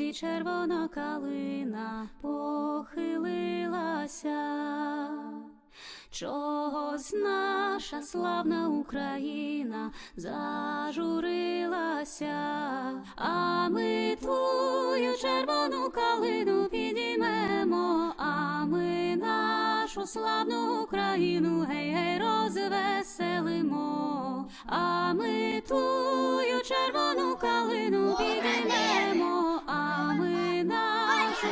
лузі червона калина похилилася. Чогось наша славна Україна зажурилася, а ми твою червону калину підіймемо, а ми нашу славну Україну гей гей розвеселимо, а ми твою червону калину підіймемо,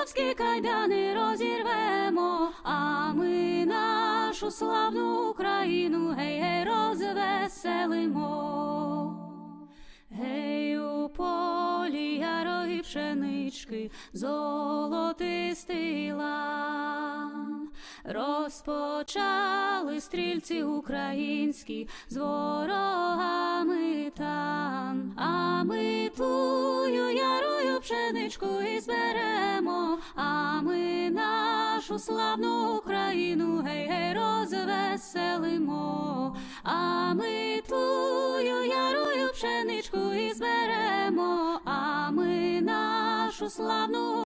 московські кайдани розірвемо, а ми нашу славну Україну гей гей розвеселимо. Гей у полі ярої пшенички, золотистий лан. Розпочали стрільці українські з ворогами пшеничку і зберемо, а ми нашу славну Україну гей гей розвеселимо, а ми тую ярою пшеничку і зберемо, а ми нашу славну